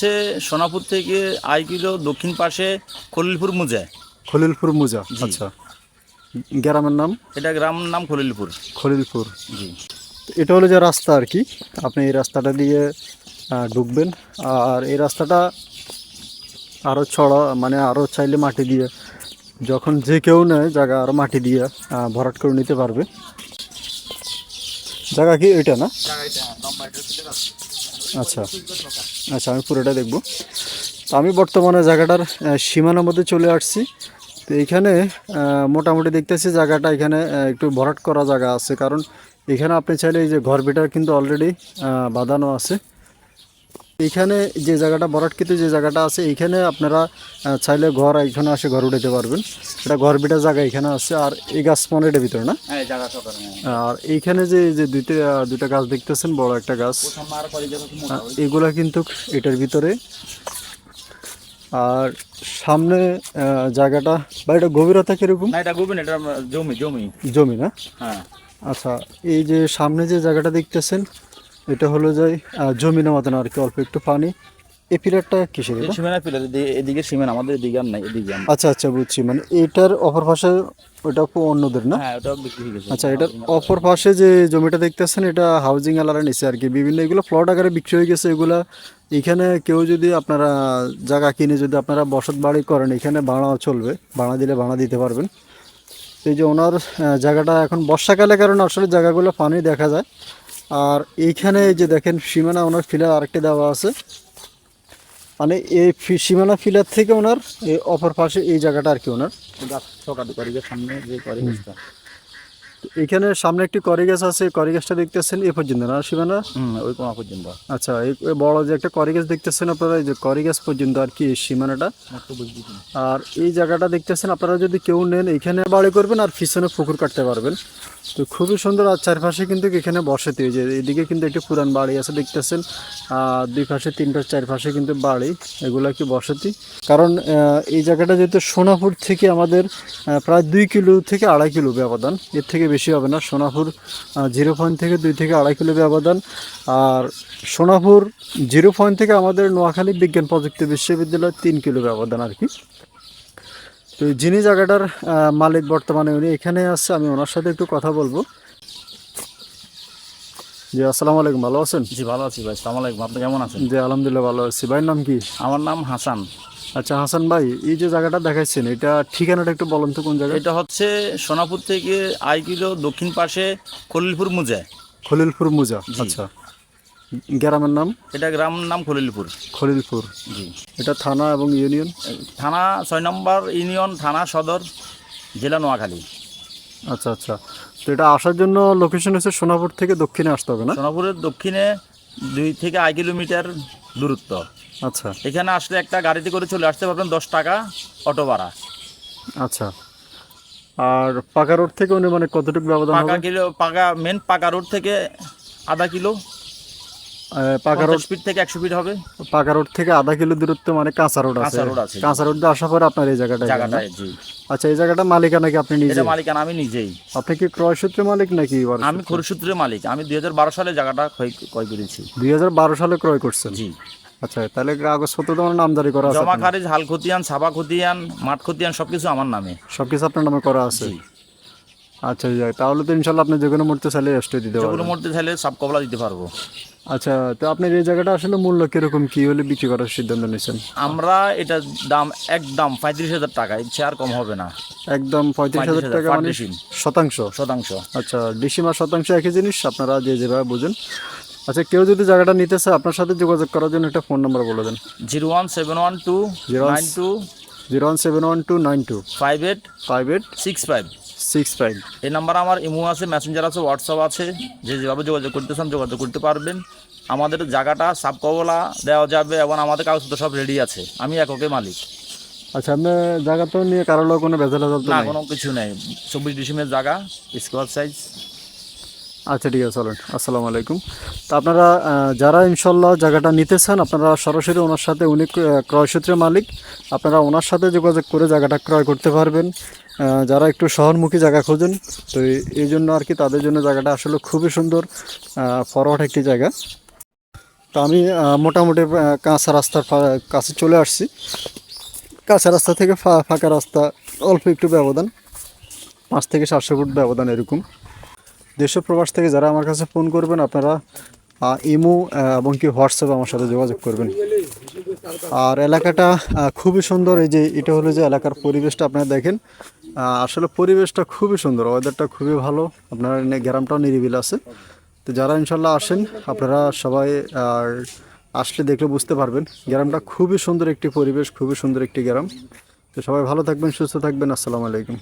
হচ্ছে সোনাপুর থেকে I kilo দক্ষিণ পাশে খলিলপুর মুজা খলিলপুর মুজা। আচ্ছা। গ্রামের নাম? এটা গ্রামের নাম খলিলপুর। খলিলপুর। জি। এটা হলো যে রাস্তা আর কি। আপনি এই রাস্তাটা দিয়ে ঢুকবেন। আর এই রাস্তাটা আরও ছড়া মানে আরও চাইলে মাটি দিয়ে যখন যে কেউ নেয় জায়গা আরও মাটি দিয়ে ভরাট করে নিতে পারবে। জায়গা কি এটা না আচ্ছা। আচ্ছা আমি পুরোটা দেখব। তো আমি বর্তমানে জায়গাটার সীমানার মধ্যে চলে আসছি। তো এখানে মোটামুটি দেখতেছি জায়গাটা এখানে একটু ভরাট করা জায়গা আছে। কারণ এখানে আপনি চাইলে এই যে ঘর বিটার কিন্তু অলরেডি বাঁধানো আছে। এখানে যে জায়গাটা ভরাটকৃত যে জায়গাটা আছে এইখানে আপনারা চাইলে ঘর এখানে আসে ঘর উঠাতে পারবেন। এটা ঘর বিটা জায়গা এখানে আছে আর এই গাছ মানে এটার ভিতরে না? হ্যাঁ আর এইখানে যে যে দুইটা দুইটা গাছ দেখতেছেন বড় একটা গাছ এগুলা কিন্তু এটার ভিতরে। আর সামনে জায়গাটা বা এটা গভীরতা কীরকম? এটা গোবিন এটা জমি জমি। জমি না? হ্যাঁ। আচ্ছা এই যে সামনে যে জায়গাটা দেখতেছেন এটা হলো যে জমিনের মতন আর কি অল্প একটু পানি। এই পিলারটা কিসের এটা? সীমানা পিলার এদিকে সীমানা আমাদের এদিকে আর নাই এদিকে আচ্ছা আচ্ছা বুঝছি। মানে এটার অপর পাশে ওটা পো- অন্যদের না? হ্যাঁ ওটা বিক্রি হয়ে গেছে। আচ্ছা এটার অপর পাশে যে জমিটা দেখতেছেন এটা হাউজিং এলাকার নিচে আর কি। বিভিন্ন এগুলো প্লট আকারে বিক্রি হয়ে গেছে এগুলা এখানে কেউ যদি আপনারা জায়গা কিনে যদি আপনারা বসত বাড়ি করেন এখানে ভাড়া চলবে। ভাড়া দিলে ভাড়া দিতে পারবেন। এই যে ওনার জায়গাটা এখন বর্ষাকালে কারণে আসলে জায়গাগুলো পানি দেখা যায়। আর এইখানে এই যে দেখেন সীমানা ওনার ফিলার আরেকটি দেওয়া আছে। মানে এই সীমানা ফিলার থেকে ওনার এই অপর পাশে এই জায়গাটা আর কি ওনার। সামনে এখানে সামনে একটি করি গাছ আছে করি গাছটা দেখতেছেন এ পর্যন্ত না সীমানা ওই কোনা পর্যন্ত। আচ্ছা এই বড় যে একটা করি গাছ দেখতেছেন আপনারা এই যে করি গাছ পর্যন্ত আর কি সীমানাটা। আর এই জায়গাটা দেখতেছেন আপনারা যদি কেউ নেন এখানে বাড়ি করবেন আর পিছনে পুকুর কাটতে পারবেন। তো খুবই সুন্দর আর চারপাশে কিন্তু এখানে বসতি যে এদিকে কিন্তু একটি পুরান বাড়ি আছে দেখতেছেন আর দুই পাশে তিনটা চারপাশে কিন্তু বাড়ি এগুলা কি বসতি। কারণ এই জায়গাটা যেহেতু সোনাপুর থেকে আমাদের প্রায় দুই কিলো থেকে আড়াই কিলো ব্যবধান এর থেকে বেশি হবে না। সোনাপুর জিরো পয়েন্ট থেকে দুই থেকে আড়াই কিলো ব্যবধান। আর সোনাপুর জিরো পয়েন্ট থেকে আমাদের নোয়াখালী বিজ্ঞান প্রযুক্তি বিশ্ববিদ্যালয় তিন কিলো ব্যবধান আর কি। তো যিনি জায়গাটার মালিক বর্তমানে উনি এখানে আছে আমি ওনার সাথে একটু কথা বলব। জি আসসালামু আলাইকুম ভালো আছেন? জি ভালো আছি ভাই সালাম আলাইকুম আপনি কেমন আছেন? জি আলহামদুলিল্লাহ ভালো আছি। ভাইয়ের নাম কি? আমার নাম হাসান। আচ্ছা হাসান ভাই এই যে জায়গাটা দেখাচ্ছেন এটা ঠিকানাটা একটু বলেন তো কোন জায়গা এটা হচ্ছে সোনাপুর থেকে আই কিলো দক্ষিণ পাশে খলিলপুর মুজা। খলিলপুর মুজা আচ্ছা। গ্রামের নাম? এটা গ্রাম নাম খলিলপুর। খলিলপুর। জি। এটা থানা এবং ইউনিয়ন? থানা ছয় নম্বর ইউনিয়ন থানা সদর জেলা নোয়াখালী। আচ্ছা আচ্ছা। তো এটা আসার জন্য লোকেশন হচ্ছে সোনাপুর থেকে দক্ষিণে আসতে হবে না? সোনাপুরের দক্ষিণে দুই থেকে আড়াই কিলোমিটার দূরত্ব। আচ্ছা। এখানে আসলে একটা গাড়িতে করে চলে আসতে পারবেন দশ টাকা অটো ভাড়া। আচ্ছা। আর পাকা রোড থেকে উনি মানে কতটুকু ব্যবধান পাকা কিলো পাকা মেন পাকা রোড থেকে আধা কিলো। পাকা রোড ফিট থেকে একশো ফিট হবে। পাকা রোড থেকে আধা কিলো দূরত্ব মানে কাঁচা রোড আছে। কাঁচা রোড দিয়ে আসার পরে আপনার এই জায়গাটা আচ্ছা এই জায়গাটা মালিকানা কি আপনি নিজে মালিকানা আমি নিজেই। আপনি কি ক্রয় সূত্রে মালিক নাকি আমি খরিসূত্রের মালিক। আমি দুই হাজার বারো সালে জায়গাটা ক্রয় ক্রয় করেছি। দুই হাজার বারো সালে ক্রয় করছেন? জি। আচ্ছা তাহলে কাগজপত্র তোমার নামজারি করা আছে জমা খারিজ হাল খতিয়ান সাবা খতিয়ান মাঠ খতিয়ান সবকিছু আমার নামে। সবকিছু আপনার নামে করা আছে? আচ্ছা যাই তাহলে তো ইনশাল্লাহ আপনি যে কোনো মুহূর্তে চাইলে এসটে দিতে পারবেন। মধ্যে চাইলে সব কবলা দিতে পারব। আচ্ছা তো আপনার এই জায়গাটা আসলে মূল্য কীরকম? কি হলে বিক্রি করার সিদ্ধান্ত নিয়েছেন? আমরা এটা দাম একদম পঁয়ত্রিশ হাজার টাকা ইচ্ছে আর কম হবে না। একদম পঁয়ত্রিশ হাজার টাকা মানে শতাংশ? শতাংশ। আচ্ছা ডিসিমার শতাংশ একই জিনিস আপনারা যে যেভাবে বুঝেন। আচ্ছা কেউ যদি জায়গাটা নিতে চায় আপনার সাথে যোগাযোগ করার জন্য একটা ফোন নাম্বার বলে দেন। Zero one seven one two one nine two zero one seven one two nine two five eight five eight six five six five. এই নাম্বার আমার ইমো আছে মেসেঞ্জার আছে হোয়াটসঅ্যাপ আছে যে যেভাবে যোগাযোগ করতে চান যোগাযোগ করতে পারবেন। আমাদের জায়গাটা সাব কবলা দেওয়া যাবে এবং আমাদের কাগজপত্র সব রেডি আছে। আমি এককে মালিক। আচ্ছা আপনার জায়গা তো নিয়ে কারোর কোনো ভেজাল না কোনো কিছু নেই। চব্বিশ ডিসিমের জায়গা স্কোয়ার সাইজ। আচ্ছা ঠিক আছে আসসালামু আলাইকুম। তো আপনারা যারা ইনশাল্লাহ জায়গাটা নিতে চান, আপনারা সরাসরি ওনার সাথে, উনি ক্রয়সূত্রের মালিক। আপনারা ওনার সাথে যোগাযোগ করে জায়গাটা ক্রয় করতে পারবেন। যারা একটু শহরমুখী জায়গা খোঁজেন, তো এই- জন্য আর কি তাদের জন্য জায়গাটা আসলে খুবই সুন্দর ফরওয়ার্ড একটি জায়গা। তো আমি মোটামুটি কাঁচা রাস্তার কাছে চলে আসছি। কাঁচা রাস্তা থেকে ফাঁকা রাস্তা, অল্প একটু ব্যবধান, পাঁচ থেকে সাতশো ফুট ব্যবধান এরকম। দেশ প্রবাস থেকে যারা আমার কাছে ফোন করবেন, আপনারা ইমো এবং কি হোয়াটসঅ্যাপে আমার সাথে যোগাযোগ করবেন। আর এলাকাটা খুবই সুন্দর, এই যে এটা হলো যে এলাকার পরিবেশটা আপনারা দেখেন। আসলে পরিবেশটা খুবই সুন্দর ওয়েদারটা খুবই ভালো, আপনার গ্রামটাও নিরিবিল আছে। তো যারা ইনশাল্লাহ আসেন, আপনারা সবাই আর আসলে দেখলে বুঝতে পারবেন, গ্রামটা খুবই সুন্দর একটি পরিবেশ, খুবই সুন্দর একটি গ্রাম। তো সবাই ভালো থাকবেন, সুস্থ থাকবেন, আসসালামু আলাইকুম।